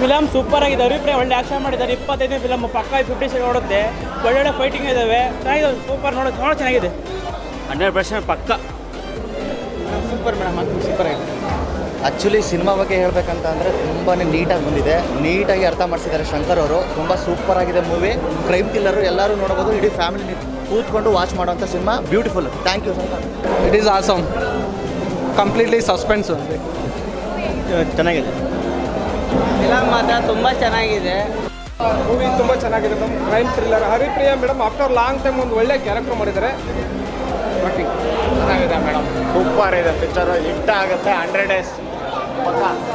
Film super ಆಗಿದೆ. ಅಭಿಪ್ರಾಯ ಒಳ್ಳೆ ಆಕ್ಷನ್ ಮಾಡಿದ್ದಾರೆ. ಇಪ್ಪತ್ತೈದನೇ ಫಿಲಮ್ ಪಕ್ಕ ಫಿಫ್ಟಿ ಸೈಡ್ ಓಡುತ್ತೆ. ಒಳ್ಳೊಳ್ಳೆ ಫೈಟಿಂಗ್ ಇದಾವೆ. ಚೆನ್ನಾಗಿದೆ ಸೂಪರ್ ನೋಡೋದು ನೋಡೋ ಚೆನ್ನಾಗಿದೆ. ಹಂಡ್ರೆಡ್ ಪರ್ಸೆಂಟ್ ಪಕ್ಕ. ಸೂಪರ್ ಮೇಡಮ್ ಸೂಪರ್ ಆಗಿದೆ. ಆ್ಯಕ್ಚುಲಿ ಸಿನಿಮಾ ಬಗ್ಗೆ ಹೇಳಬೇಕಂತ ಅಂದರೆ ತುಂಬಾ ನೀಟಾಗಿ ಬಂದಿದೆ. ನೀಟಾಗಿ ಅರ್ಥ ಮಾಡಿಸಿದ್ದಾರೆ ಶಂಕರ್ ಅವರು. ತುಂಬ ಸೂಪರ್ ಆಗಿದೆ ಮೂವಿ ಕ್ರೈಮ್ ಕಿಲ್ಲರು ಎಲ್ಲರೂ ನೋಡ್ಬೋದು. ಇಡೀ ಫ್ಯಾಮಿಲಿ ಕೂತ್ಕೊಂಡು ವಾಚ್ ಮಾಡೋಂಥ cinema beautiful thank you Shankar it is awesome completely suspense ಚೆನ್ನಾಗಿದೆ. ಫಿಲಮ್ ಮಾತ್ರ ತುಂಬ ಚೆನ್ನಾಗಿದೆ. ಮೂವಿ ತುಂಬ ಚೆನ್ನಾಗಿದೆ madam. Crime thriller Haripriya madam after long time ಒಂದು ಒಳ್ಳೆ ಕ್ಯಾರೆಕ್ಟರ್ ಮಾಡಿದ್ದಾರೆ. ಚೆನ್ನಾಗಿದೆ ಮೇಡಮ್. ಸೂಪರ್ ಇದೆ. ಪಿಕ್ಚರು ಹಿಟ್ ಆಗುತ್ತೆ. Hundred days